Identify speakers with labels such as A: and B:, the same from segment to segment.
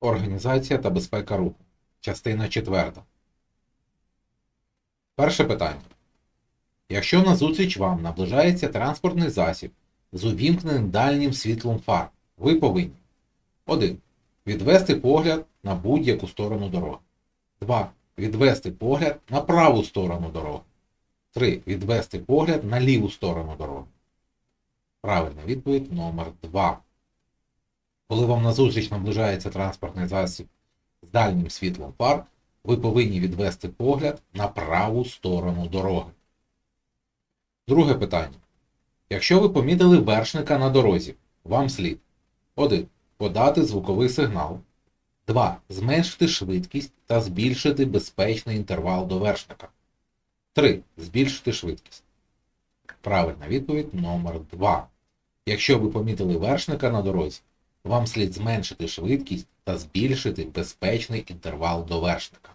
A: Організація та безпека руху. Частина 4. Перше питання. Якщо назустріч вам наближається транспортний засіб з увімкненим дальнім світлом фар, ви повинні 1. Відвести погляд на будь-яку сторону дороги. 2. Відвести погляд на праву сторону дороги. 3. Відвести погляд на ліву сторону дороги. Правильна відповідь номер 2. Коли вам назустріч наближається транспортний засіб з дальнім світлом фар, ви повинні відвести погляд на праву сторону дороги. Друге питання. Якщо ви помітили вершника на дорозі, вам слід 1. Подати звуковий сигнал. 2. Зменшити швидкість та збільшити безпечний інтервал до вершника. 3. Збільшити швидкість. Правильна відповідь номер 2. Якщо ви помітили вершника на дорозі, вам слід зменшити швидкість та збільшити безпечний інтервал до вершника.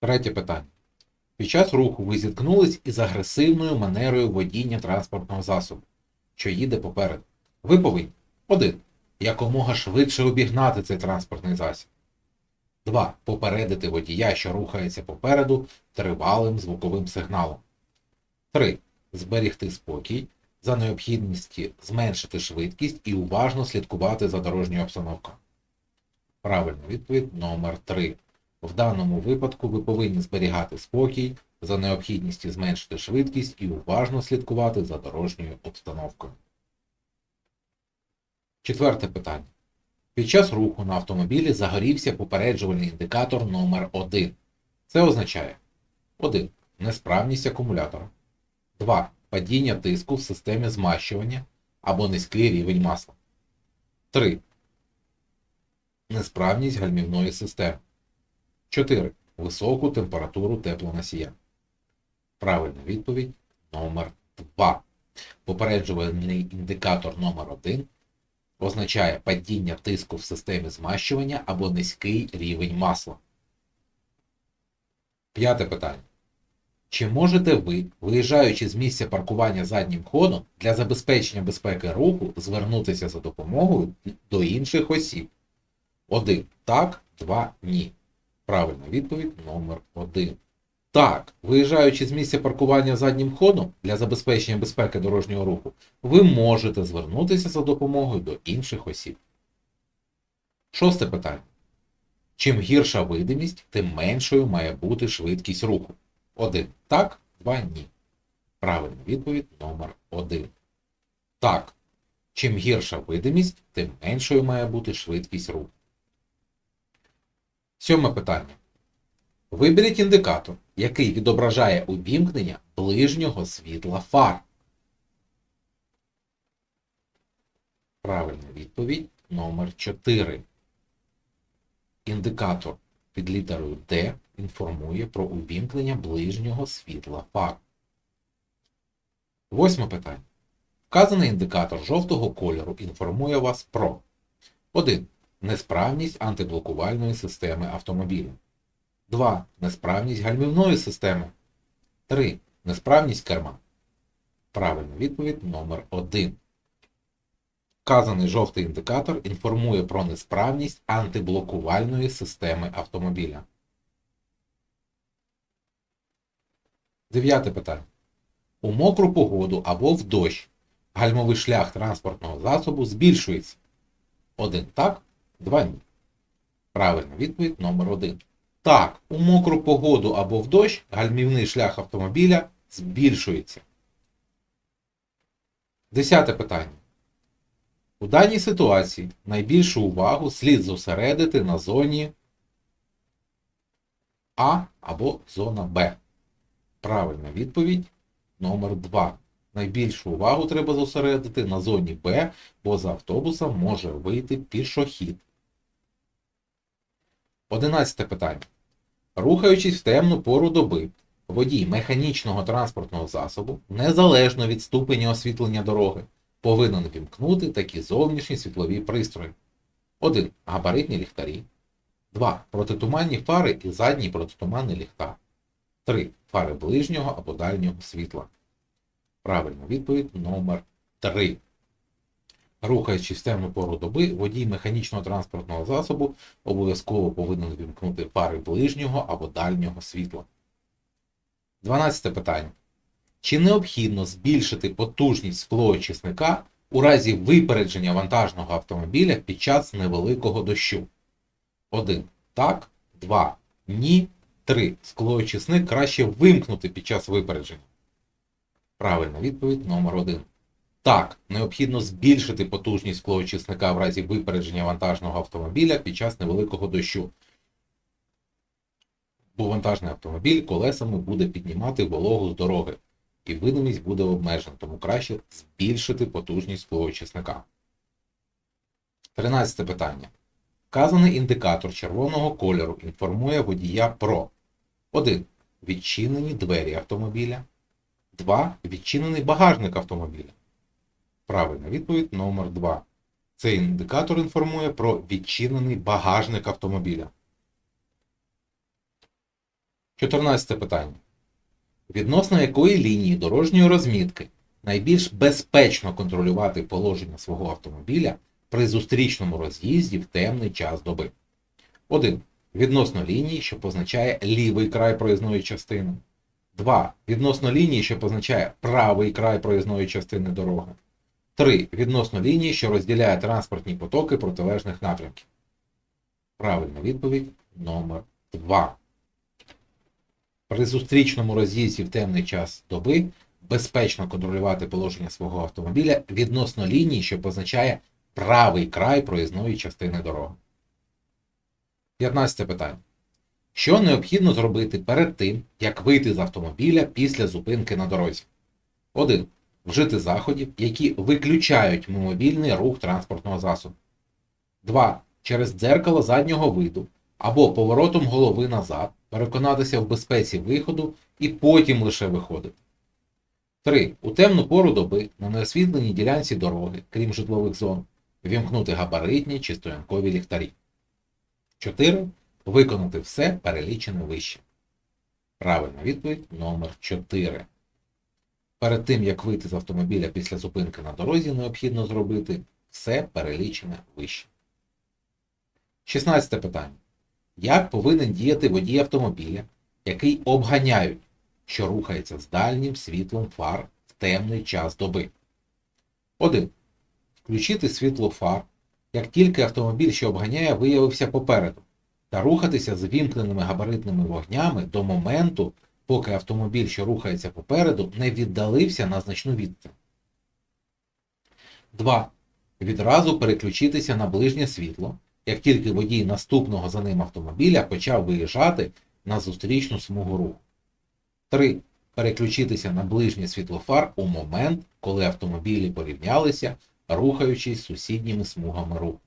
A: Третє питання. Під час руху ви зіткнулись із агресивною манерою водіння транспортного засобу, що їде попереду. Ви повинні 1. Якомога швидше обігнати цей транспортний засіб. 2. Попередити водія, що рухається попереду тривалим звуковим сигналом. 3. Зберігти спокій за необхідності зменшити швидкість і уважно слідкувати за дорожньою обстановкою. Правильна відповідь номер 3. В даному випадку ви повинні зберігати спокій за необхідністю зменшити швидкість і уважно слідкувати за дорожньою обстановкою. Четверте питання. Під час руху на автомобілі загорівся попереджувальний індикатор номер 1 Це означає 1. Несправність акумулятора. 2. Падіння тиску в системі змащування або низький рівень масла. 3. Несправність гальмівної системи. 4. Високу температуру теплоносія. Правильна відповідь номер 2. Попереджувальний індикатор номер 1 означає падіння тиску в системі змащування або низький рівень масла. П'яте питання. Чи можете ви, виїжджаючи з місця паркування заднім ходом, для забезпечення безпеки руху звернутися за допомогою до інших осіб? 1. Так, 2. Ні. Правильна відповідь номер 1. Так, виїжджаючи з місця паркування заднім ходом для забезпечення безпеки дорожнього руху, ви можете звернутися за допомогою до інших осіб. Шосте питання. Чим гірша видимість, тим меншою має бути швидкість руху. 1. Так, 2. Ні. Правильна відповідь номер 1. Так. Чим гірша видимість, тим меншою має бути швидкість руху. Сьоме питання. Виберіть індикатор, який відображає увімкнення ближнього світла фар. Правильна відповідь номер 4. Індикатор під літерою D інформує про увімкнення ближнього світла фар. Восьме питання. Вказаний індикатор жовтого кольору інформує вас про 1. Несправність антиблокувальної системи автомобіля. 2. Несправність гальмівної системи. 3. Несправність керма. Правильна відповідь номер 1. Вказаний жовтий індикатор інформує про несправність антиблокувальної системи автомобіля. Дев'яте питання. У мокру погоду або в дощ гальмовий шлях транспортного засобу збільшується. 1 так, 2 ні. Правильна відповідь номер 1. Так, у мокру погоду або в дощ гальмівний шлях автомобіля збільшується. Десяте питання. У даній ситуації найбільшу увагу слід зосередити на зоні А або зона Б. Правильна відповідь номер 2. Найбільшу увагу треба зосередити на зоні Б, бо за автобусом може вийти пішохід. Одинадцяте питання. Рухаючись в темну пору доби, водій механічного транспортного засобу, незалежно від ступеня освітлення дороги, повинен вімкнути такі зовнішні світлові пристрої. 1. Габаритні ліхтарі. 2. Протитуманні фари і задній протитуманний ліхтар. 3. Фари ближнього або дальнього світла. Правильна відповідь номер 3. Рухаючись в темну пору доби, водій механічного транспортного засобу обов'язково повинен вімкнути фари ближнього або дальнього світла. 12 питання. Чи необхідно збільшити потужність склоочисника у разі випередження вантажного автомобіля під час невеликого дощу? 1. Так. 2. Ні. 3. Склоочисник краще вимкнути під час випередження. Правильна відповідь номер 1. Так, необхідно збільшити потужність склоочисника в разі випередження вантажного автомобіля під час невеликого дощу. Бо вантажний автомобіль колесами буде піднімати вологу з дороги, і видимість буде обмежена, тому краще збільшити потужність склоочисника. 13 питання. Вказаний індикатор червоного кольору інформує водія про 1. Відчинені двері автомобіля. 2. Відчинений багажник автомобіля. Правильна відповідь номер 2. Цей індикатор інформує про відчинений багажник автомобіля. 14 питання. Відносно якої лінії дорожньої розмітки найбільш безпечно контролювати положення свого автомобіля при зустрічному роз'їзді в темний час доби? 1. Відносно лінії, що позначає лівий край проїзної частини. 2. Відносно лінії, що позначає правий край проїзної частини дороги. 3. Відносно лінії, що розділяє транспортні потоки протилежних напрямків. Правильна відповідь номер 2. При зустрічному роз'їзді в темний час доби безпечно контролювати положення свого автомобіля відносно лінії, що позначає правий край проїзної частини дороги. 15 питання. Що необхідно зробити перед тим, як вийти з автомобіля після зупинки на дорозі? 1. Вжити заходів, які виключають мимовільний рух транспортного засобу. 2. Через дзеркало заднього виду або поворотом голови назад переконатися в безпеці виходу і потім лише виходити. 3. У темну пору доби на неосвітленій ділянці дороги, крім житлових зон, вімкнути габаритні чи стоянкові ліхтарі. 4. Виконати все перелічене вище. Правильна відповідь номер 4. Перед тим, як вийти з автомобіля після зупинки на дорозі, необхідно зробити все перелічене вище. 16 питання. Як повинен діяти водій автомобіля, який обганяють, що рухається з дальнім світлом фар в темний час доби? 1. Включити світло фар, як тільки автомобіль, що обганяє, виявився попереду, та рухатися з вімкненими габаритними вогнями до моменту, поки автомобіль, що рухається попереду, не віддалився на значну відстань. 2. Відразу переключитися на ближнє світло, як тільки водій наступного за ним автомобіля почав виїжджати на зустрічну смугу руху. 3. Переключитися на ближнє світлофар у момент, коли автомобілі порівнялися, рухаючись сусідніми смугами руху.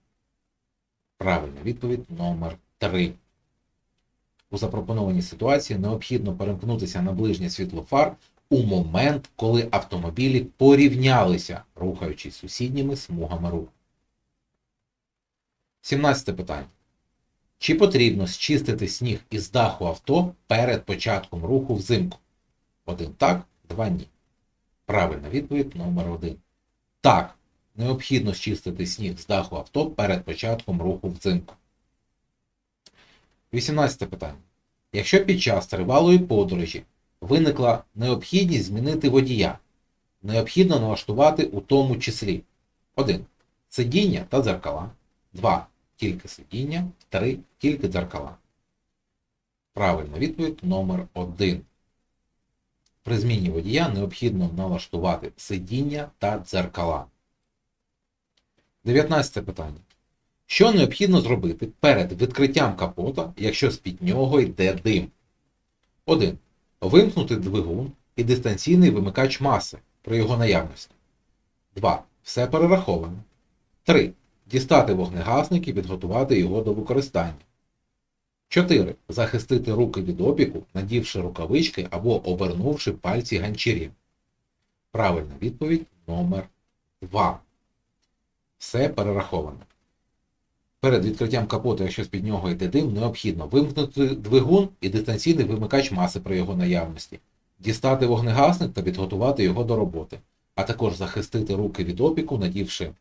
A: Правильна відповідь номер 3. У запропонованій ситуації необхідно перемкнутися на ближнє світло фар у момент, коли автомобілі порівнялися, рухаючись сусідніми смугами руху. 17 питання. Чи потрібно зчистити сніг із даху авто перед початком руху взимку? Один так, два ні. Правильна відповідь номер 1. Так, необхідно зчистити сніг з даху авто перед початком руху взимку. 18 питання. Якщо під час тривалої подорожі виникла необхідність змінити водія, необхідно налаштувати у тому числі 1. Сидіння та дзеркала. 2. Тільки сидіння. 3. Тільки дзеркала. Правильна відповідь номер 1. При зміні водія необхідно налаштувати сидіння та дзеркала. 19 питання. Що необхідно зробити перед відкриттям капота, якщо з-під нього йде дим? 1. Вимкнути двигун і дистанційний вимикач маси при його наявності. 2. Все перераховано. 3. Дістати вогнегасник і підготувати його до використання. 4. Захистити руки від опіку, надівши рукавички або обернувши пальці ганчірів. Правильна відповідь номер 2. Все перераховано. Перед відкриттям капота, якщо з-під нього йде дим, необхідно вимкнути двигун і дистанційний вимикач маси при його наявності, дістати вогнегасник та підготувати його до роботи, а також захистити руки від опіку, надівши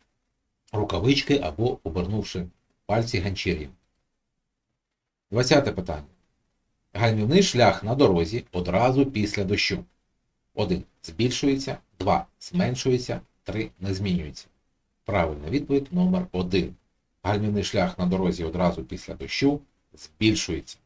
A: рукавички або обернувши пальці ганчір'ям. 20 питання. Гальмівний шлях на дорозі одразу після дощу. 1. Збільшується, 2. Зменшується, 3. Не змінюється. Правильна відповідь номер 1. Гальмівний шлях на дорозі одразу після дощу збільшується.